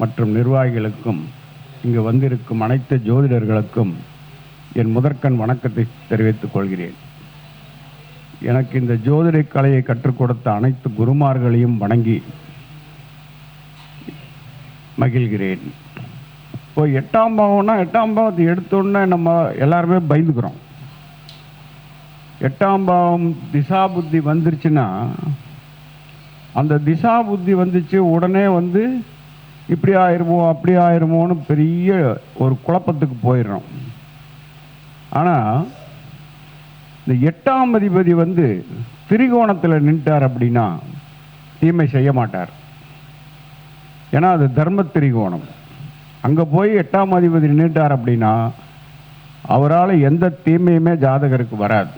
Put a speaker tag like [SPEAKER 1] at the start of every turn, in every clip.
[SPEAKER 1] மற்றும் நிர்வாகிகளுக்கும் இங்கு வந்திருக்கும் அனைத்து ஜோதிடர்களுக்கும் என் முதற்கண் வணக்கத்தை தெரிவித்துக் கொள்கிறேன். எனக்கு இந்த ஜோதிட கலையை கற்றுக் கொடுத்த அனைத்து குருமார்களையும் வணங்கி மகிழ்கிறேன். இப்போ எட்டாம் பாவம்னா எட்டாம் பாவத்தை எடுத்தோன்னே நம்ம எல்லாருமே பயந்துக்கிறோம். எட்டாம் பாவம் திசா புத்தி வந்துருச்சுன்னா அந்த திசா புத்தி வந்துச்சு உடனே வந்து இப்படி ஆயிருமோ அப்படி ஆயிருமோன்னு பெரிய ஒரு குழப்பத்துக்கு போயிடுறோம். ஆனால் இந்த எட்டாம் அதிபதி வந்து திரிகோணத்தில் நின்ட்டார் அப்படின்னா தீமை செய்ய மாட்டார். ஏன்னா அது தர்ம திரிகோணம். அங்கே போய் எட்டாம் அதிபதி நின்றுட்டார் அப்படின்னா அவரால் எந்த தீமையுமே ஜாதகருக்கு வராது.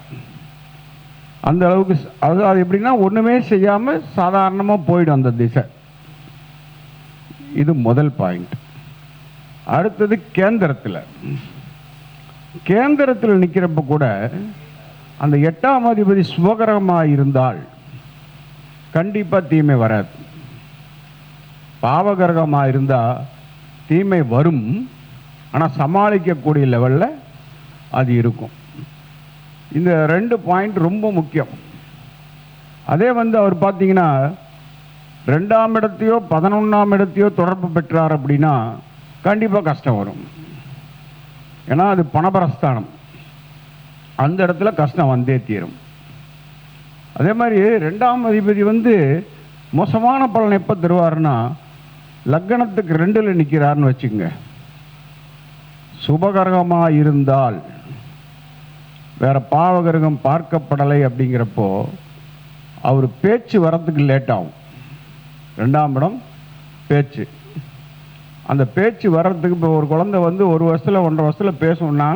[SPEAKER 1] அந்த அளவுக்கு அது அது எப்படின்னா ஒன்றுமே செய்யாமல் சாதாரணமாக போயிடும் அந்த திசை. இது முதல் பாயிண்ட் அடுத்தது கேந்திரத்தில். கேந்திரத்தில் நிற்கிறப்ப கூட அந்த எட்டாம் அதிபதி சுபகரமாக இருந்தால் கண்டிப்பாக தீமை வராது. பாவகரகமாக இருந்தால் தீமை வரும். ஆனால் சமாளிக்கக்கூடிய லெவலில் அது இருக்கும். இந்த ரெண்டு பாயிண்ட் ரொம்ப முக்கியம். அதே வந்து அவர் பார்த்தீங்கன்னா ரெண்டாம் இடத்தையோ பதினொன்றாம் இடத்தையோ தொடர்பு பெற்றார் அப்படின்னா கண்டிப்பாக கஷ்டம் வரும். ஏன்னா அது பணபரஸ்தானம். அந்த இடத்துல கஷ்டம் வந்தே தீரும். அதே மாதிரி ரெண்டாம் அதிபதி வந்து மோசமான பலன் எப்போ தருவாருன்னா லக்னத்துக்கு ரெண்டில் நிற்கிறாருன்னு வச்சுக்கோங்க. சுபகரகமாக இருந்தால் வேற பாவகரகம் பார்க்கப்படலை அப்படிங்கிறப்போ அவர் பேச்சு வரத்துக்கு லேட் ஆகும் ரெண்டாம் இடம் பேச்சு. அந்த பேச்சு வர்றதுக்கு இப்போ ஒரு குழந்தை வந்து ஒரு வருஷத்தில் ஒன்றரை வருஷத்தில் பேசணும்னா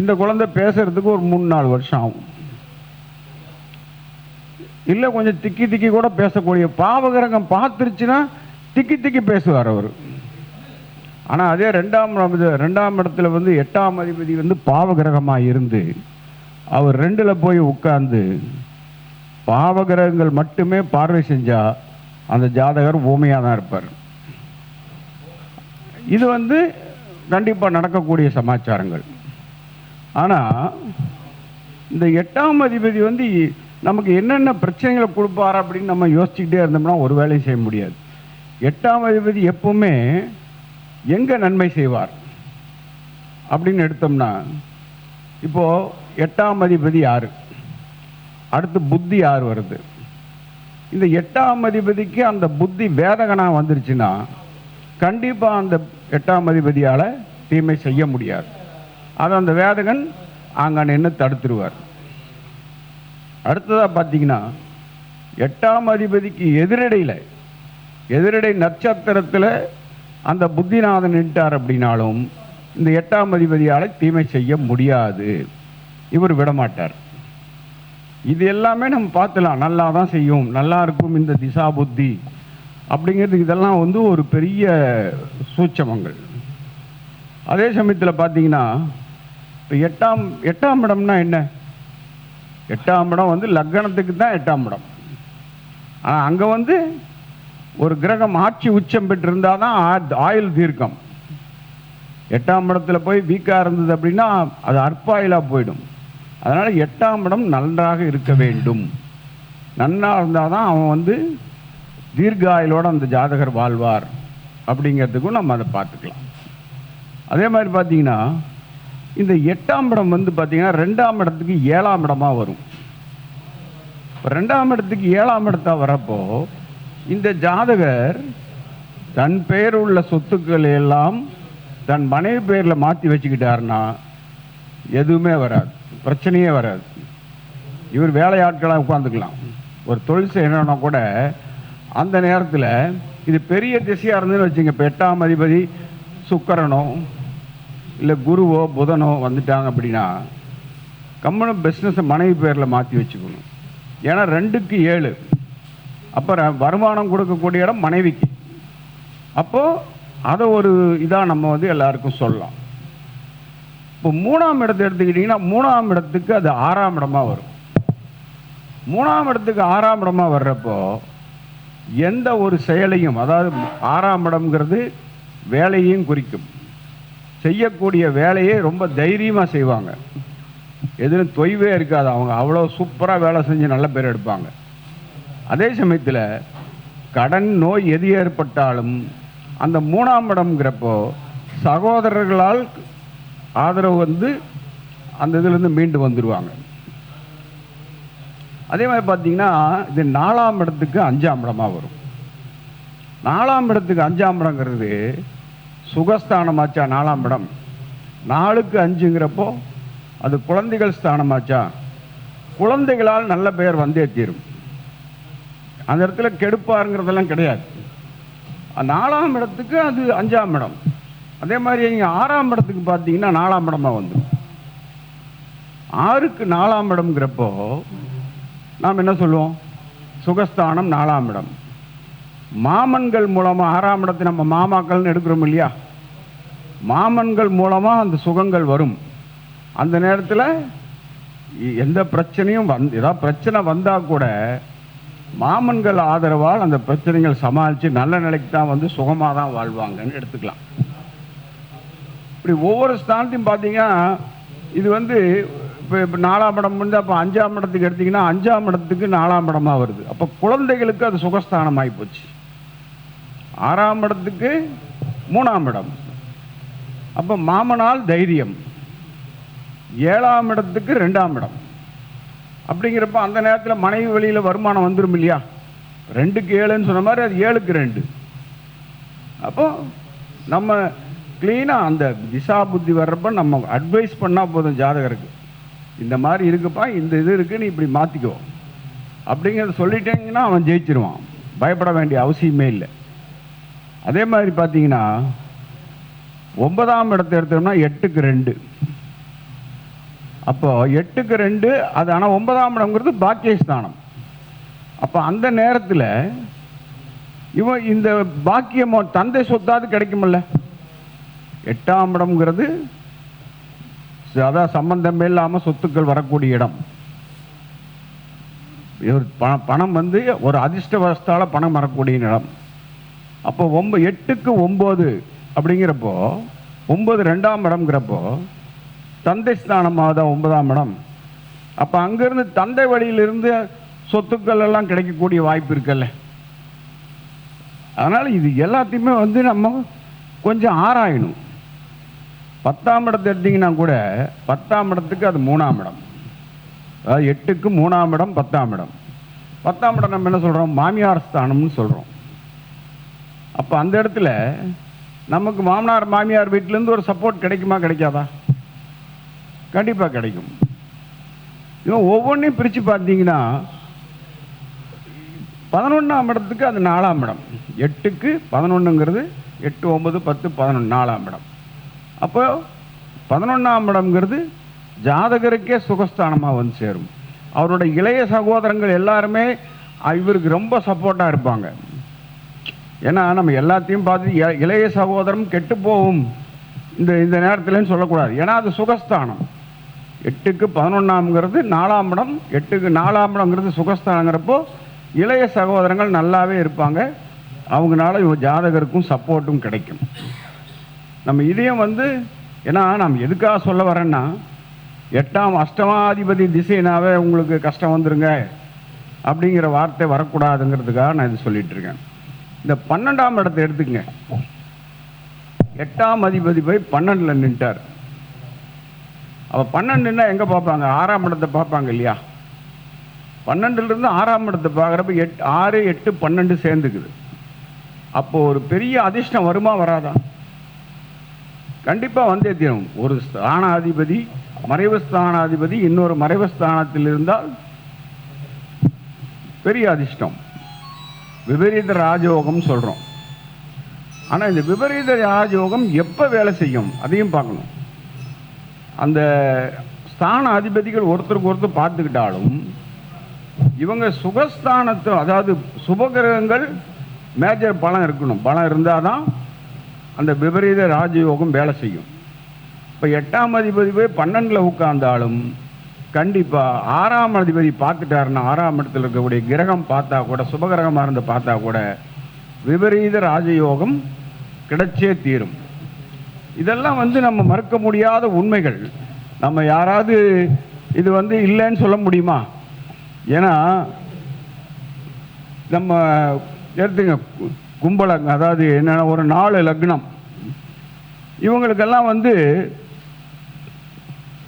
[SPEAKER 1] இந்த குழந்தை பேசுறதுக்கு ஒரு மூணு நாலு வருஷம் ஆகும். இல்லை கொஞ்சம் திக்கி திக்கி கூட பேசக்கூடிய பாவகிரகம் பார்த்துருச்சுன்னா திக்கி திக்கி பேசுவார் அவர். ஆனால் அதே ரெண்டாம் ரெண்டாம் இடத்துல வந்து எட்டாம் அதிபதி வந்து பாவகிரகமாக இருந்து அவர் ரெண்டில் போய் உட்கார்ந்து பாவகிரகங்கள் மட்டுமே பார்வை செஞ்சால் அந்த ஜாதகர் ஊமையாக தான் இருப்பார். இது வந்து கண்டிப்பாக நடக்கக்கூடிய சமாச்சாரங்கள். ஆனால் இந்த எட்டாம் அதிபதி வந்து நமக்கு என்னென்ன பிரச்சனைகளை கொடுப்பார் அப்படின்னு நம்ம யோசிச்சுக்கிட்டே இருந்தோம்னா ஒரு வேலையும் செய்ய முடியாது. எட்டாம் அதிபதி எப்பவுமே எங்கே நன்மை செய்வார் அப்படின்னு எடுத்தோம்னா இப்போது எட்டாம் அதிபதி யார்? அடுத்து புத்தி யார் வருது? இந்த எட்டாம் அதிபதிக்கு அந்த புத்தி வேதகனாக வந்துருச்சுன்னா கண்டிப்பாக அந்த எட்டாம் அதிபதியால் தீமை செய்ய முடியாது. அதை அந்த வேதகன் அங்கே நின்று தடுத்துருவார். அடுத்ததாக பார்த்தீங்கன்னா எட்டாம் அதிபதிக்கு எதிரடையில் எதிரடை நட்சத்திரத்தில் அந்த புத்திநாதன் நின்ட்டார் அப்படின்னாலும் இந்த எட்டாம் அதிபதியால் தீமை செய்ய முடியாது. இவர் விடமாட்டார். இது எல்லாமே நம்ம பார்த்துலாம். நல்லா தான் செய்யும். நல்லா இருக்கும் இந்த திசா புத்தி அப்படிங்கிறது இதெல்லாம் வந்து ஒரு பெரிய சூட்சமங்கள். அதே சமயத்தில் பார்த்தீங்கன்னா இப்போ எட்டாம் எட்டாம் இடம்னா என்ன? எட்டாம் இடம் வந்து லக்னத்துக்கு தான் எட்டாம் இடம். ஆனால் அங்கே வந்து ஒரு கிரகம் ஆட்சி உச்சம் பெற்றிருந்தால் தான் ஆயுள் தீர்க்கம். எட்டாம் இடத்துல போய் வீக்காக இருந்தது அப்படின்னா அது அற்பாயிலாக போயிடும். அதனால் எட்டாம் இடம் நன்றாக இருக்க வேண்டும். நன்றாக இருந்தால் தான் அவன் வந்து தீர்காயுளோட அந்த ஜாதகர் வாழ்வார் அப்படிங்கிறதுக்கும் நம்ம அதை பார்த்துக்கலாம். அதே மாதிரி பார்த்தீங்கன்னா இந்த எட்டாம் இடம் வந்து பார்த்திங்கன்னா ரெண்டாம் இடத்துக்கு ஏழாம் இடமாக வரும். ரெண்டாம் இடத்துக்கு ஏழாம் இடத்தா வரப்போ இந்த ஜாதகர் தன் பெயர் உள்ள சொத்துக்களை எல்லாம் தன் மனைவி பேரில் மாற்றி வச்சுக்கிட்டாருன்னா எதுவுமே வராது. பிரச்சனையே வராது. இவர் வேலையாட்களாக உட்காந்துக்கலாம் ஒரு தொழில் செய்யணும்னா கூட அந்த நேரத்தில் இது பெரிய திசையாக இருந்ததுன்னு வச்சுங்க. இப்போ எட்டாம் அதிபதி சுக்கரனோ இல்லை குருவோ புதனோ வந்துட்டாங்க அப்படின்னா கம்மனு பிஸ்னஸை மனைவி பேரில் மாற்றி வச்சுக்கணும். ஏன்னா ரெண்டுக்கு ஏழு. அப்புறம் வருமானம் கொடுக்கக்கூடிய இடம் மனைவிக்கு. அப்போது அதை ஒரு இதாக நம்ம வந்து எல்லாருக்கும் சொல்லலாம். இப்போ மூணாம் இடத்தை எடுத்துக்கிட்டிங்கன்னா மூணாம் இடத்துக்கு அது ஆறாம் இடமா வரும். மூணாம் இடத்துக்கு ஆறாம் இடமா வர்றப்போ எந்த ஒரு செயலையும் அதாவது ஆறாம் இடம்ங்கிறது வேலையையும் குறிக்கும். செய்யக்கூடிய வேலையை ரொம்ப தைரியமாக செய்வாங்க. எதுவும் தொய்வே இருக்காது. அவங்க அவ்வளோ சூப்பராக வேலை செஞ்சு நல்ல பேர் எடுப்பாங்க. அதே சமயத்தில் கடன் நோய் எது ஏற்பட்டாலும் அந்த மூணாம் இடம்ங்கிறப்போ சகோதரர்களால் ஆதரவு வந்து அந்த இதுலேருந்து மீண்டு வந்துடுவாங்க அதே மாதிரி பார்த்தீங்கன்னா இது நாலாம் இடத்துக்கு அஞ்சாம் இடமாக வரும். நாலாம் இடத்துக்கு அஞ்சாம் இடங்கிறது சுகஸ்தானமாச்சா நாலாம் இடம்? நாலுக்கு அஞ்சுங்கிறப்போ அது குழந்தைகள் ஸ்தானமாச்சா? குழந்தைகளால் நல்ல பெயர் வந்தே தீரும். அந்த இடத்துல கெடுப்பாருங்கிறதெல்லாம் கிடையாது. நாலாம் இடத்துக்கு அது அஞ்சாம் இடம். அதே மாதிரி நீங்கள் ஆறாம் இடத்துக்கு பார்த்தீங்கன்னா நாலாம் இடமா வந்துடும் ஆறுக்கு நாலாம் இடம்ங்கிறப்போ நாம் என்ன சொல்லுவோம்? சுகஸ்தானம் நாலாம் இடம். மாமன்கள் மூலமாக ஆறாம் இடத்தை நம்ம மாமாக்கள்னு எடுக்கிறோம் இல்லையா? மாமன்கள் மூலமாக அந்த சுகங்கள் வரும். அந்த நேரத்தில் எந்த பிரச்சனையும் வந்து ஏதாவது பிரச்சனை வந்தால் கூட மாமன்கள் ஆதரவால் அந்த பிரச்சனைகள் சமாளித்து நல்ல நிலைக்கு தான் வந்து சுகமாக தான் வாழ்வாங்கன்னு எடுத்துக்கலாம். இப்படி ஒவ்வொரு ஸ்தானத்தையும் பார்த்தீங்கன்னா இது வந்து இப்போ இப்போ நாலாம் இடம் வந்து அப்போ அஞ்சாம் இடத்துக்கு எடுத்தீங்கன்னா அஞ்சாம் இடத்துக்கு நாலாம் இடமாக வருது. அப்போ குழந்தைகளுக்கு அது சுகஸ்தானம் ஆகிப்போச்சு ஆறாம் இடத்துக்கு மூணாம் இடம். அப்போ மாமனால் தைரியம். ஏழாம் இடத்துக்கு ரெண்டாம் இடம். அப்படிங்கிறப்ப அந்த நேரத்தில் மனைவி வழியில் வருமானம் வந்துடும் இல்லையா? ரெண்டுக்கு ஏழுன்னு சொன்ன மாதிரி அது ஏழுக்கு ரெண்டு. அப்போ நம்ம க்ளீனாக அந்த திசா புத்தி வர்றப்ப நம்ம அட்வைஸ் பண்ணால் போதும் ஜாதகருக்கு. இந்த மாதிரி இருக்குப்பா இந்த இது இருக்குது நீ இப்படி மாற்றிக்கோ அப்படிங்கிறத சொல்லிட்டேங்கன்னா அவன் ஜெயிச்சிருவான். பயப்பட வேண்டிய அவசியமே இல்லை. அதே மாதிரி பார்த்தீங்கன்னா ஒன்பதாம் இடத்தை எடுத்தோம்னா எட்டுக்கு ரெண்டு. அப்போ எட்டுக்கு ரெண்டு அது ஆனால் ஒன்பதாம் இடம்ங்கிறது பாக்கியஸ்தானம். அப்போ அந்த நேரத்தில் இவன் இந்த பாக்கியமோ தந்தை சொத்தாவது கிடைக்குமில்ல. எட்டாம் இடம்ங்கிறது அதான் சம்பந்தமே இல்லாமல் சொத்துக்கள் வரக்கூடிய இடம். பணம் பணம் வந்து ஒரு அதிர்ஷ்டவசத்தால் பணம் வரக்கூடிய இடம் அப்போ ஒம்ப எட்டுக்கு ஒம்பது அப்படிங்கிறப்போ ஒம்பது ரெண்டாம் இடம்ங்கிறப்போ தந்தை ஸ்தானமாக தான் ஒன்பதாம் இடம். அப்போ அங்கேருந்து தந்தை வழியிலிருந்து சொத்துக்கள் எல்லாம் கிடைக்கக்கூடிய வாய்ப்பு இருக்குல்ல. அதனால் இது எல்லாத்தையுமே வந்து நம்ம கொஞ்சம் ஆராயணும். பத்தாம் இடத்தை எடுத்தீங்கன்னா கூட பத்தாம் இடத்துக்கு அது மூணாம் இடம். அதாவது எட்டுக்கு மூணாம் இடம் பத்தாம் இடம். பத்தாம் இடம் நம்ம என்ன சொல்கிறோம் மாமியார் ஸ்தானம்னு சொல்கிறோம் அப்போ அந்த இடத்துல நமக்கு மாமனார் மாமியார் வீட்டிலேருந்து ஒரு சப்போர்ட் கிடைக்குமா கிடைக்காதா? கண்டிப்பாக கிடைக்கும். இவன் ஒவ்வொன்றையும் பிரித்து பார்த்தீங்கன்னா பதினொன்றாம் இடத்துக்கு அது நாலாம் இடம். எட்டுக்கு பதினொன்றுங்கிறது எட்டு ஒம்பது பத்து பதினொன்று நாலாம் இடம். அப்போ பதினொன்றாம் இடம்ங்கிறது ஜாதகருக்கே சுகஸ்தானமாக வந்து சேரும். அவரோட இளைய சகோதரங்கள் எல்லாருமே இவருக்கு ரொம்ப சப்போர்ட்டாக இருப்பாங்க. ஏன்னா நம்ம எல்லாத்தையும் பார்த்து இளைய சகோதரம் கெட்டு போகும். இந்த இந்த நேரத்துலன்னு சொல்லக்கூடாது. ஏன்னா அது சுகஸ்தானம். எட்டுக்கு பதினொன்றாம்ங்கிறது நாலாம் இடம். எட்டுக்கு நாலாம் இடம்ங்கிறது சுகஸ்தானங்கிறப்போ இளைய சகோதரங்கள் நல்லாவே இருப்பாங்க. அவங்களால இவங்க ஜாதகருக்கும் சப்போர்ட்டும் கிடைக்கும். நம்ம இதையும் வந்து ஏன்னா நாம் எதுக்காக சொல்ல வரேன்னா எட்டாம் அஷ்டமாதிபதி திசைனாவே உங்களுக்கு கஷ்டம் வந்துருங்க அப்படிங்கிற வார்த்தை வரக்கூடாதுங்கிறதுக்காக நான் இது சொல்லிட்டு இருக்கேன். இந்த பன்னெண்டாம் இடத்தை எடுத்துக்கங்க. எட்டாம் அதிபதி போய் பன்னெண்டில் நின்ட்டார். அப்போ பன்னெண்டுன்னா எங்கே பார்ப்பாங்க? ஆறாம் இடத்தை பார்ப்பாங்க இல்லையா? பன்னெண்டுலேருந்து ஆறாம் இடத்தை பார்க்குறப்ப எட் ஆறு எட்டு பன்னெண்டு சேர்ந்துக்குது. அப்போது ஒரு பெரிய அதிர்ஷ்டம் வருமா வராதான் கண்டிப்பாக வந்தே தீரும். ஒரு ஸ்தானாதிபதி மறைவு ஸ்தானாதிபதி இன்னொரு மறைவு ஸ்தானத்தில் இருந்தால் பெரிய அதிர்ஷ்டம். விபரீத ராஜயோகம் சொல்கிறோம் ஆனால் இந்த விபரீத ராஜயோகம் எப்போ வேலை செய்யும்? அதையும் பார்க்கணும். அந்த ஸ்தான அதிபதிகள் ஒருத்தருக்கு ஒருத்தர் பார்த்துக்கிட்டாலும் இவங்க சுகஸ்தானத்தை அதாவது சுபகிரகங்கள் மேஜர் பலம் இருக்கணும். பலம் இருந்தால் தான் அந்த விபரீத ராஜயோகம் வேலை செய்யும். இப்போ எட்டாம் அதிபதி போய் பன்னெண்டில் உட்கார்ந்தாலும் கண்டிப்பாக ஆறாம் அதிபதி பார்த்துட்டாருன்னா ஆறாம் இடத்துல இருக்கக்கூடிய கிரகம் பார்த்தா கூட சுபகிரகமாக இருந்து பார்த்தா கூட விபரீத ராஜயோகம் கிடைச்சே தீரும். இதெல்லாம் வந்து நம்ம மறுக்க முடியாத உண்மைகள். நம்ம யாராவது இது வந்து இல்லைன்னு சொல்ல முடியுமா? ஏன்னா நம்ம எடுத்துங்க கு- அதாவது என்னென்னா ஒரு நாலு லக்னம். இவங்களுக்கெல்லாம் வந்து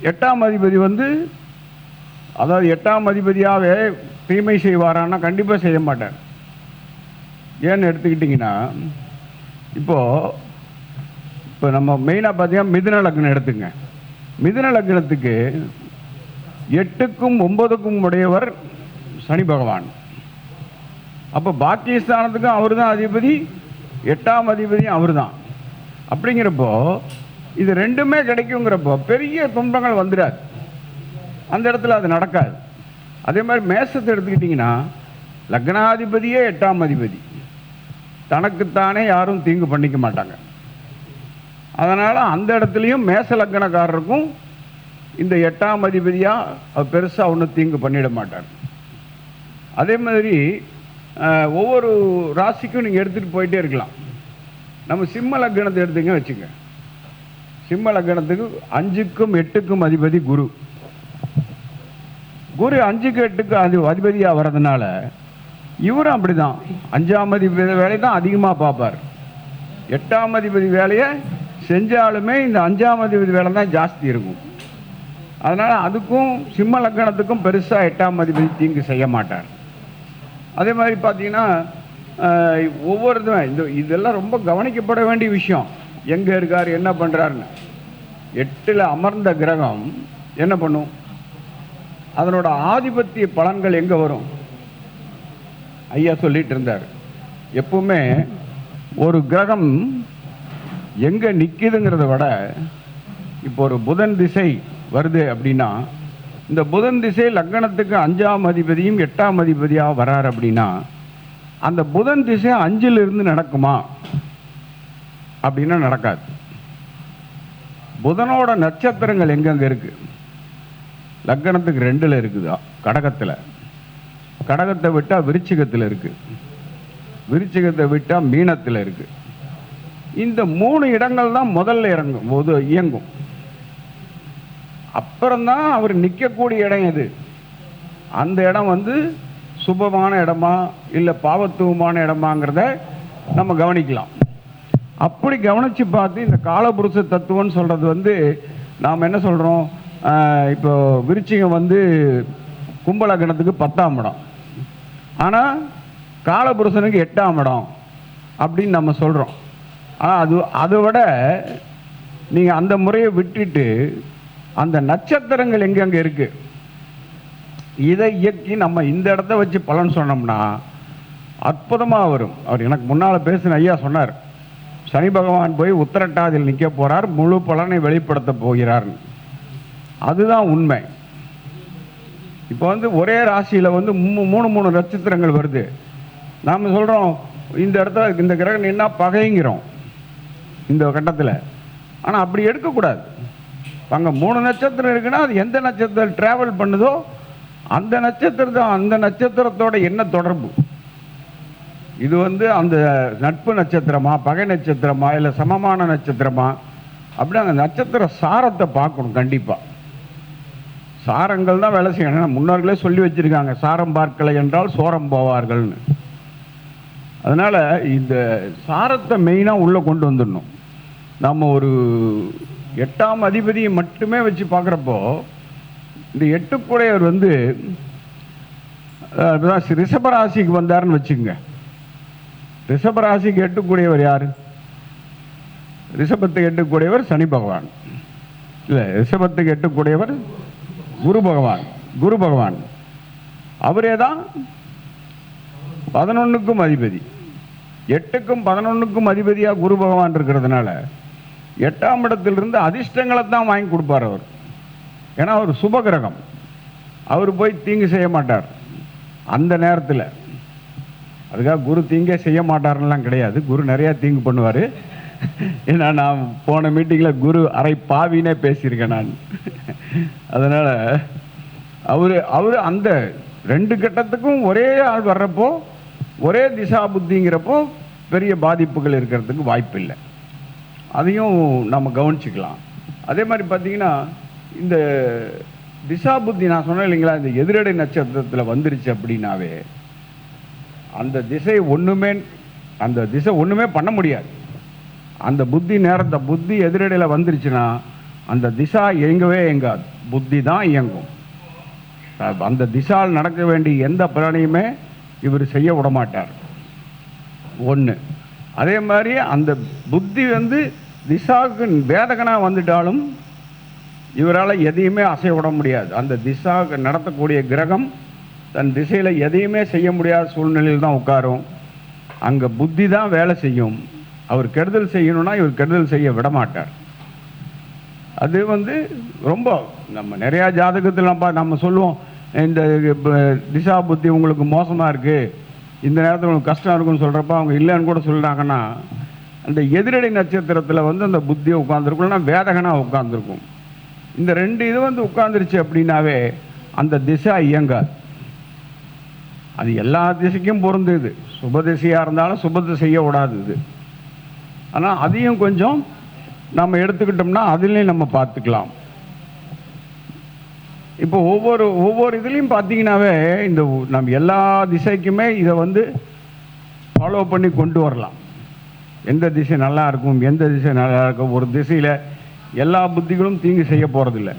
[SPEAKER 1] எட்டாம் அதிபதி வந்து அதாவது எட்டாம் அதிபதியாகவே தீமை செய்வாரான்னா கண்டிப்பாக செய்ய மாட்டார். ஏன்னு எடுத்துக்கிட்டிங்கன்னா இப்போது இப்போ நம்ம மெயினாக பார்த்தீங்கன்னா மிதுன லக்னம் எடுத்துங்க. மிதுன லக்னத்துக்கு எட்டுக்கும் ஒன்பதுக்கும் உடையவர் சனி பகவான். அப்போ பாக்கியஸ்தானத்துக்கும் அவர் தான் அதிபதி எட்டாம் அதிபதியும் அவர் தான் அப்படிங்கிறப்போ இது ரெண்டுமே கிடைக்குங்கிறப்போ பெரிய துன்பங்கள் வந்துடாது. அந்த இடத்துல அது நடக்காது. அதே மாதிரி மேசத்தை எடுத்துக்கிட்டிங்கன்னா லக்னாதிபதியே எட்டாம் அதிபதி. தனக்குத்தானே யாரும் தீங்கு பண்ணிக்க மாட்டாங்க. அதனால் அந்த இடத்துலையும் மேச லக்னக்காரருக்கும் இந்த எட்டாம் அதிபதியாக பெருசாக ஒன்றும் தீங்கு பண்ணிட மாட்டார். அதே மாதிரி ஒவ்வொரு ராசிக்கும் நீங்கள் எடுத்துகிட்டு போயிட்டே இருக்கலாம். நம்ம சிம்ம லக்னத்தை எடுத்துங்க வச்சுங்க. சிம்ம லக்னத்துக்கு அஞ்சுக்கும் எட்டுக்கும் அதிபதி குரு. குரு அஞ்சுக்கு எட்டுக்கு அது அதிபதியாக வர்றதுனால இவரும் அப்படிதான். அஞ்சாம் அதிபதி வேலையை தான் அதிகமாக பார்ப்பார். எட்டாம் அதிபதி வேலையை செஞ்சாலுமே இந்த அஞ்சாம் அதிபதி வேலை தான் ஜாஸ்தி இருக்கும். அதனால் அதுக்கும் சிம்ம லக்கணத்துக்கும் பெருசாக எட்டாம் அதிபதி தீங்கு செய்ய மாட்டார். அதே மாதிரி பார்த்தீங்கன்னா ஆஹ், ஒவ்வொருத்தரும் இந்த இதெல்லாம் ரொம்ப கவனிக்கப்பட வேண்டிய விஷயம். எங்கே இருக்கார் என்ன பண்ணுறாருன்னு எட்டில் அமர்ந்த கிரகம் என்ன பண்ணும்? அதனோட ஆதிபத்திய பலன்கள் எங்கே வரும்? ஐயா சொல்லிட்டு இருந்தார். எப்பவுமே ஒரு கிரகம் எங்கே நிற்கிதுங்கிறத விட இப்போ ஒரு புதன் திசை வருது அப்படின்னா இந்த புதன் திசை லக்னத்துக்கு அஞ்சாம் அதிபதியும் எட்டாம் அதிபதியாக வரார் அப்படின்னா அந்த புதன் திசை அஞ்சில் இருந்து நடக்குமா? அப்படின்னா நடக்காது. புதனோட நட்சத்திரங்கள் எங்கெங்க இருக்கு? லக்னத்துக்கு ரெண்டுல இருக்குதா? கடகத்தில். கடகத்தை விட்டால் விருச்சிகத்தில் இருக்கு. விருச்சிகத்தை விட்டால் மீனத்தில் இருக்கு. இந்த மூணு இடங்கள் தான் முதல்ல இறங்கும் போது இயங்கும். அப்புறம்தான் அவர் நிற்கக்கூடிய இடம் எது? அந்த இடம் வந்து சுபமான இடமா இல்லை பாவத்துவமான இடமாங்கிறத நம்ம கவனிக்கலாம். அப்படி கவனித்து பார்த்து இந்த காலபுருஷ தத்துவம்னு சொல்கிறது வந்து நாம் என்ன சொல்கிறோம் இப்போ விருச்சிகம் வந்து கும்பலக்கணத்துக்கு பத்தாம் இடம். ஆனால் காலபுருஷனுக்கு எட்டாம் இடம் அப்படின்னு நம்ம சொல்கிறோம் ஆனால் அது அதை விட நீங்கள் அந்த முறையை விட்டுட்டு அந்த நட்சத்திரங்கள் எங்கெங்கே இருக்குது இதை இயக்கி நம்ம இந்த இடத்த வச்சு பலன் சொன்னோம்னா அற்புதமாக வரும். அவர் எனக்கு முன்னால் பேசின ஐயா சொன்னார் சனி பகவான் போய் உத்தரட்டாதில் நிற்க போகிறார் முழு பலனை வெளிப்படுத்த போகிறார்னு அதுதான் உண்மை. இப்போ வந்து ஒரே ராசியில் வந்து மூணு மூணு நட்சத்திரங்கள் வருது. நாம் சொல்கிறோம் இந்த இடத்துல இந்த கிரகம் என்ன பகைங்கிறோம் இந்த கட்டத்தில். ஆனால் அப்படி எடுக்கக்கூடாது. அங்கே மூணு நட்சத்திரம் இருக்குன்னா அது எந்த நட்சத்திரம் ட்ராவல் பண்ணுதோ அந்த நட்சத்திரத்தை அந்த நட்சத்திரத்தோட என்ன தொடர்பு? இது வந்து அந்த நட்பு நட்சத்திரமா பகை நட்சத்திரமா இல்லை சமமான நட்சத்திரமா? அப்படி அந்த நட்சத்திர சாரத்தை பார்க்கணும் கண்டிப்பாக சாரங்கள் தான் வேலை செய்யணும் முன்னோர்களே சொல்லி வச்சிருக்காங்க சாரம் பார்க்கலை என்றால் சோரம் போவார்கள்னு. அதனால் இந்த சாரத்தை மெயினாக உள்ளே கொண்டு வந்துடணும். நம்ம ஒரு எட்டாம் அதிபதியை மட்டுமே வச்சு பார்க்குறப்போ இந்த எட்டுக்குடையவர் வந்து ரிஷபராசிக்கு வந்தாருன்னு வச்சுக்கோங்க. ரிஷபராசிக்கு எட்டுக்கூடியவர் யார்? ரிஷபத்துக்கு எட்டுக்கூடியவர் சனி பகவான். இல்லை ரிஷபத்துக்கு எட்டுக்கூடியவர் குரு பகவான் குரு பகவான். அவரே தான் பதினொன்றுக்கும் அதிபதி. எட்டுக்கும் பதினொன்றுக்கும் அதிபதியாக குரு பகவான் இருக்கிறதுனால எட்டாம் இடத்திலிருந்து அதிர்ஷ்டங்களை தான் வாங்கி கொடுப்பார் அவர். ஏன்னா அவர் சுபகிரகம். அவர் போய் தீங்கு செய்ய மாட்டார். அந்த நேரத்தில். அதுக்காக குரு தீங்கே செய்ய மாட்டாருன்னெலாம் கிடையாது. குரு நிறையா தீங்கு பண்ணுவார். ஏன்னா நான் போன மீட்டிங்கில் குரு அரை பாவினே பேசியிருக்கேன் நான். அதனால் அவர் அவர் அந்த ரெண்டு கட்டத்துக்கும் ஒரே ஆள் வர்றப்போ ஒரே திசா புத்திங்கிறப்போ பெரிய பாதிப்புகள் இருக்கிறதுக்கு வாய்ப்பு இல்லை அதையும் நம்ம கவனிச்சிக்கலாம். அதே மாதிரி பார்த்திங்கன்னா இந்த திசா புத்தி நான் சொன்னேன் இல்லைங்களா இந்த எதிரடை நட்சத்திரத்தில் வந்துருச்சு அப்படின்னாவே அந்த திசை ஒன்றுமே அந்த திசை ஒன்றுமே பண்ண முடியாது. அந்த புத்தி நேரத்தை புத்தி எதிரடையில் வந்துருச்சுன்னா அந்த திசா இயங்கவே இயங்காது. புத்தி தான் இயங்கும். அந்த திசால் நடக்க வேண்டிய எந்த பிராணியுமே இவர் செய்ய விட மாட்டார் ஒன்று அதே மாதிரி அந்த புத்தி வந்து திசாவுக்கு வேதகனாக வந்துட்டாலும் இவரால் எதையுமே அசைய விட முடியாது. அந்த திசாவுக்கு நடத்தக்கூடிய கிரகம் தன் திசையில் எதையுமே செய்ய முடியாத சூழ்நிலையில் தான் உட்காரும். அங்கே புத்தி தான் வேலை செய்யும். அவர் கெடுதல் செய்யணும்னா இவர் கெடுதல் செய்ய விட மாட்டார். அது வந்து ரொம்ப நம்ம நிறையா ஜாதகத்தில் நம்ம நம்ம சொல்லுவோம் இந்த திசா புத்தி உங்களுக்கு மோசமாக இருக்குது இந்த நேரத்தில் உங்களுக்கு கஷ்டம் இருக்குன்னு சொல்கிறப்ப அவங்க இல்லைன்னு கூட சொல்கிறாங்கன்னா அந்த எதிரடை நட்சத்திரத்தில் வந்து அந்த புத்தி உட்காந்துருக்கும்னா வேதகனாக உட்காந்துருக்கும் இந்த ரெண்டு இது வந்து உட்காந்துருச்சு அப்படின்னாவே அந்த திசை இயங்காது. அது எல்லா திசைக்கும் பொருந்துது சுப திசையாக இருந்தாலும் சுபத்தை செய்ய விடாது இது. ஆனால் அதையும் கொஞ்சம் நம்ம எடுத்துக்கிட்டோம்னா அதுலேயும் நம்ம பார்த்துக்கலாம். இப்போ ஒவ்வொரு ஒவ்வொரு இதுலேயும் பார்த்தீங்கன்னாவே இந்த நம்ம எல்லா திசைக்குமே இதை வந்து ஃபாலோ பண்ணி கொண்டு வரலாம். எந்த திசை நல்லா இருக்கும் எந்த திசை நல்லா இருக்கும் ஒரு திசையில் எல்லா புத்திகளும் தீங்கு செய்ய போகிறதில்ல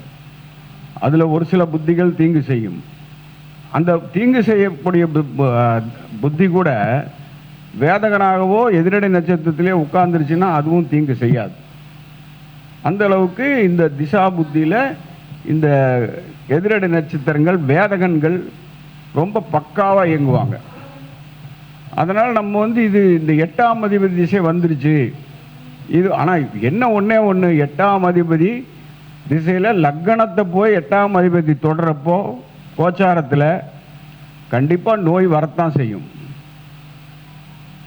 [SPEAKER 1] அதில் ஒரு சில புத்திகள் தீங்கு செய்யும். அந்த தீங்கு செய்யக்கூடிய புத்தி கூட வேதகனாகவோ எதிரடை நட்சத்திரத்திலே உட்கார்ந்துருச்சுன்னா அதுவும் தீங்கு செய்யாது. அந்த அளவுக்கு இந்த திசா புத்தியில் இந்த எதிரடை நட்சத்திரங்கள் வேதகன்கள் ரொம்ப பக்காவாக இயங்குவாங்க. அதனால் நம்ம வந்து இது இந்த எட்டாம் அதிபதி திசை வந்துருச்சு. இது ஆனால் என்ன ஒன்றே ஒன்று எட்டாம் அதிபதி திசையில் லக்கணத்தை போய் எட்டாம் அதிபதி தொடரப்போ கோச்சாரத்தில் கண்டிப்பாக நோய் வரத்தான் செய்யும்.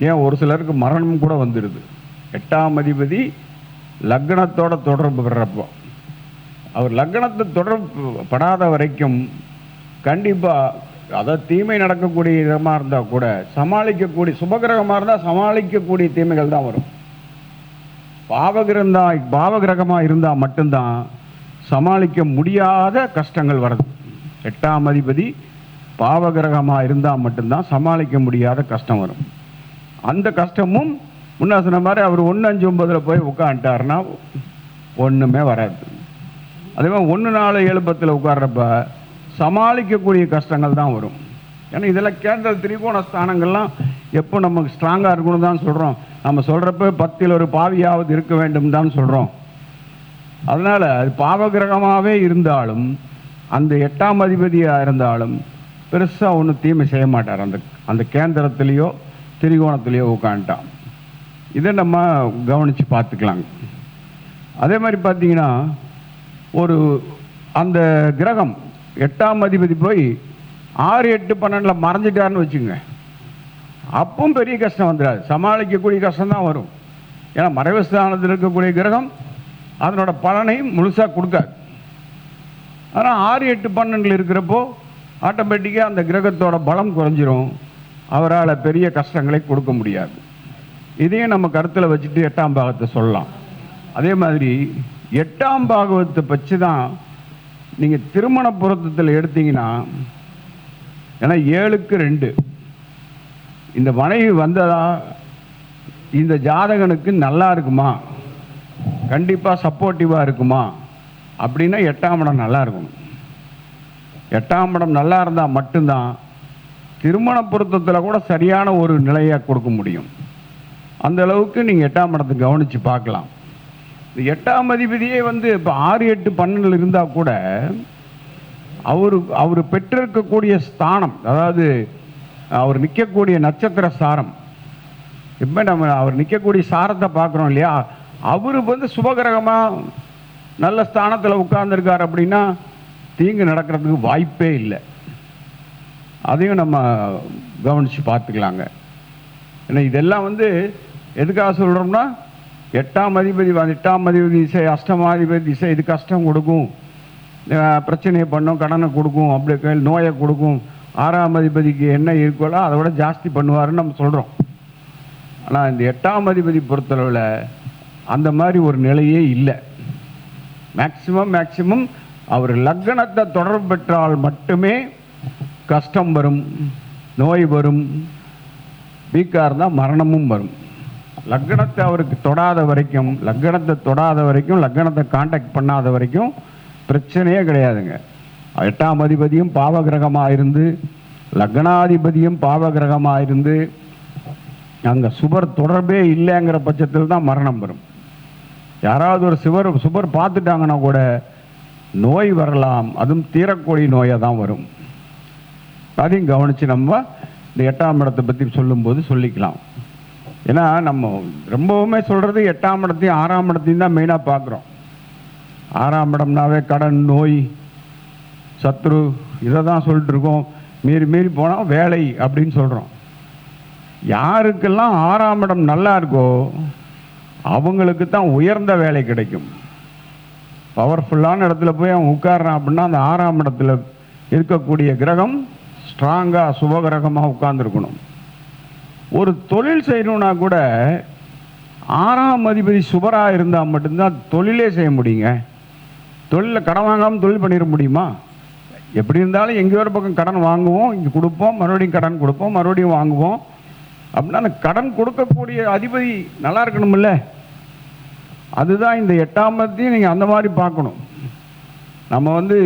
[SPEAKER 1] ஏன் ஒரு சிலருக்கு மரணம் கூட வந்துடுது எட்டாம் அதிபதி லக்னத்தோட தொடர்பு பெறப்போ அவர் லக்னத்தை தொடர்படாத வரைக்கும் கண்டிப்பாக அதை தீமை நடக்கக்கூடிய இடமாக இருந்தால் கூட சமாளிக்கக்கூடிய சுபகிரகமாக இருந்தால் சமாளிக்கக்கூடிய தீமைகள் தான் வரும். பாவகிரந்தா பாவகிரகமாக இருந்தால் மட்டும்தான் சமாளிக்க முடியாத கஷ்டங்கள் வருது எட்டாம் அதிபதி பாவகிரகமாக இருந்தால் மட்டும்தான் சமாளிக்க முடியாத கஷ்டம் வரும். அந்த கஷ்டமும் முன்ன சொன்ன மாதிரி அவர் ஒன்று அஞ்சு ஒன்பதில் போய் உட்காந்துட்டாருன்னா ஒன்றுமே வராது. அதே மாதிரி ஒன்று நாலு எழுப்பத்தில் உட்கார்றப்ப சமாளிக்கக்கூடிய கஷ்டங்கள் தான் வரும். ஏன்னா இதெல்லாம் கேந்திர திரிகோண ஸ்தானங்கள்லாம் எப்போ நமக்கு ஸ்ட்ராங்காக இருக்கணும் தான் சொல்கிறோம் நம்ம சொல்கிறப்ப பத்தில் ஒரு பாவியாவது இருக்க வேண்டும் தான் சொல்கிறோம் அதனால் அது பாவகிரகமாகவே இருந்தாலும் அந்த எட்டாம் அதிபதியாக இருந்தாலும் பெருசாக ஒன்றும் தீமை செய்ய மாட்டார். அந்த அந்த கேந்திரத்திலேயோ திரிகோணத்திலேயோ உட்காந்துட்டான் இதை நம்ம கவனித்து பார்த்துக்கலாங்க. அதே மாதிரி பார்த்தீங்கன்னா ஒரு அந்த கிரகம் எட்டாம் அதிபதி போய் ஆறு எட்டு பன்னெண்டில் மறைஞ்சிட்டாருன்னு வச்சுங்க. அப்பவும் பெரிய கஷ்டம் வந்துடாது. சமாளிக்கக்கூடிய கஷ்டம் தான் வரும். ஏன்னா மறைவஸ்தானத்தில் இருக்கக்கூடிய கிரகம் அதனோட பலனை முழுசாக கொடுக்காது. ஆனால் ஆறு எட்டு பன்னெண்டில் இருக்கிறப்போ ஆட்டோமேட்டிக்காக அந்த கிரகத்தோட பலம் குறைஞ்சிரும். அவரால் பெரிய கஷ்டங்களை கொடுக்க முடியாது. இதையும் நம்ம கருத்தில் வச்சுட்டு எட்டாம் பாகத்தை சொல்லலாம். அதே மாதிரி எட்டாம் பாகவத்தை பற்றி தான் நீங்கள் திருமண பொருத்தத்தில் எடுத்தீங்கன்னா ஏன்னா ஏழுக்கு ரெண்டு. இந்த மனைவி வந்ததா இந்த ஜாதகனுக்கு நல்லா இருக்குமா? கண்டிப்பாக சப்போர்ட்டிவாக இருக்குமா? அப்படின்னா எட்டாம் இடம் நல்லா இருக்கணும். எட்டாம் இடம் நல்லா இருந்தால் மட்டும்தான் திருமண பொருத்தத்தில் கூட சரியான ஒரு நிலையை கொடுக்க முடியும். அந்த அளவுக்கு நீங்கள் எட்டாம் இடத்தை கவனித்து பார்க்கலாம். இந்த எட்டாம் அதிபதியே வந்து இப்போ ஆறு எட்டு பன்னெண்டில் இருந்தால் கூட அவர் அவர் பெற்றிருக்கக்கூடிய ஸ்தானம் அதாவது அவர் நிற்கக்கூடிய நட்சத்திர சாரம். இப்போ நம்ம அவர் நிற்கக்கூடிய சாரத்தை பார்க்குறோம் இல்லையா? அவர் வந்து சுபகிரகமாக நல்ல ஸ்தானத்தில் உட்கார்ந்துருக்கார் அப்படின்னா தீங்கு நடக்கிறதுக்கு வாய்ப்பே இல்லை. அதையும் நம்ம கவனித்து பார்த்துக்கலாங்க. ஏன்னா இதெல்லாம் வந்து எதுக்காக சொல்கிறோம்னா எட்டாம் அதிபதி எட்டாம் அதிபதி திசை அஷ்டமாதிபதி திசை இது கஷ்டம் கொடுக்கும். பிரச்சனையை பண்ணும் கடனை கொடுக்கும் அப்படி நோயை கொடுக்கும். ஆறாம் அதிபதிக்கு என்ன இருக்கோலோ அதை விட ஜாஸ்தி பண்ணுவாருன்னு நம்ம சொல்கிறோம் ஆனால் இந்த எட்டாம் அதிபதி பொறுத்தளவில் அந்த மாதிரி ஒரு நிலையே இல்லை. மேக்சிமம் மேக்சிமம் அவர் லக்னத்தை தொடர்பு பெற்றால் மட்டுமே கஷ்டம் வரும் நோய் வரும் வீக்காக இருந்தால் மரணமும் வரும். லக்னத்தை அவருக்கு தொடாத வரைக்கும் லக்னத்தை தொடாத வரைக்கும் லக்னத்தை காண்டாக்ட் பண்ணாத வரைக்கும் பிரச்சனையே கிடையாதுங்க. எட்டாம் அதிபதியும் பாவகிரகமாக இருந்து லக்னாதிபதியும் பாவகிரகமாக இருந்து அங்கே சுபர் தொடர்பே இல்லைங்கிற பட்சத்தில் தான் மரணம் வரும். யாராவது ஒரு சுவர் சுபர் பார்த்துட்டாங்கன்னா கூட நோய் வரலாம். அதுவும் தீரக்கூடிய நோயாக தான் வரும். அதையும் கவனித்து நம்ம இந்த எட்டாம் இடத்தை பற்றி சொல்லும்போது சொல்லிக்கலாம். ஏன்னா நம்ம ரொம்பவுமே சொல்கிறது எட்டாம் இடத்தையும் ஆறாம் இடத்தையும் தான் மெயினாக பார்க்குறோம். ஆறாம் இடம்னாவே கடன் நோய் சத்ரு இதை தான் சொல்லிட்டு இருக்கோம் மீறி மீறி போனால் வேலை அப்படின்னு சொல்கிறோம் யாருக்கெல்லாம் ஆறாம் இடம் நல்லா இருக்கோ அவங்களுக்கு தான் உயர்ந்த வேலை கிடைக்கும். பவர்ஃபுல்லான இடத்துல போய் அவன் உட்கார்றான் அப்படின்னா அந்த ஆறாம் இடத்துல இருக்கக்கூடிய கிரகம் ஸ்ட்ராங்காக சுபகிரகமாக உட்காந்துருக்கணும் ஒரு தொழில் செய்யணும்னா கூட ஆறாம் அதிபதி சுபராக இருந்தால் மட்டும்தான் தொழிலே செய்ய முடியுங்க. தொழிலில் கடன் வாங்காமல் தொழில் பண்ணிட முடியுமா? எப்படி இருந்தாலும் எங்கேயோ ஒரு பக்கம் கடன் வாங்குவோம் இங்கே கொடுப்போம் மறுபடியும் கடன் கொடுப்போம் மறுபடியும் வாங்குவோம். அப்படின்னா அந்த கடன் கொடுக்கக்கூடிய அதிபதி நல்லா இருக்கணும்ல. அதுதான் இந்த எட்டாம் இடத்தையும் நீங்கள் அந்த மாதிரி பார்க்கணும். நம்ம வந்து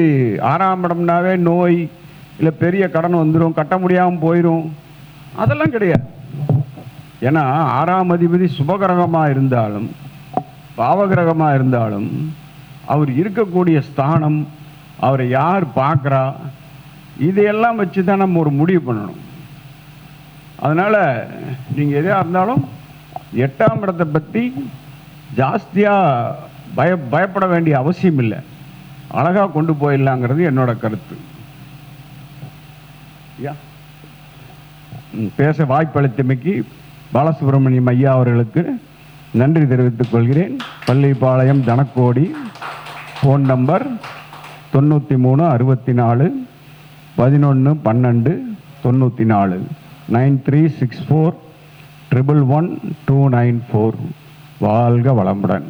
[SPEAKER 1] ஆறாம் இடம்னாவே நோய் இல்லை பெரிய கடன் வந்துடும் கட்ட முடியாமல் போயிடும் அதெல்லாம் கிடையாது. ஏன்னா ஆறாம் அதிபதி சுபகிரகமாக இருந்தாலும் பாவகிரகமாக இருந்தாலும் அவர் இருக்கக்கூடிய ஸ்தானம் அவரை யார் பார்க்குறா இதையெல்லாம் வச்சு தான் நம்ம ஒரு முடிவு பண்ணணும். அதனால் நீங்கள் எதாக இருந்தாலும் எட்டாம் இடத்தை பற்றி ஜாஸ்தியாக பய பயப்பட வேண்டிய அவசியம் இல்லை. அழகாக கொண்டு போயிடலாங்கிறது என்னோட கருத்து. யா? பேச வாய்ப்பளித்தமைக்கு பாலசுப்ரமணியம் ஐயா அவர்களுக்கு நன்றி தெரிவித்துக் கொள்கிறேன். பள்ளிப்பாளையம் தனக்கோடி ஃபோன் நம்பர் தொண்ணூற்றி மூணு அறுபத்தி நாலு பதினொன்று பன்னெண்டு தொண்ணூற்றி நாலு nine three six four triple one two nine four. வாழ்க வளமுடன்.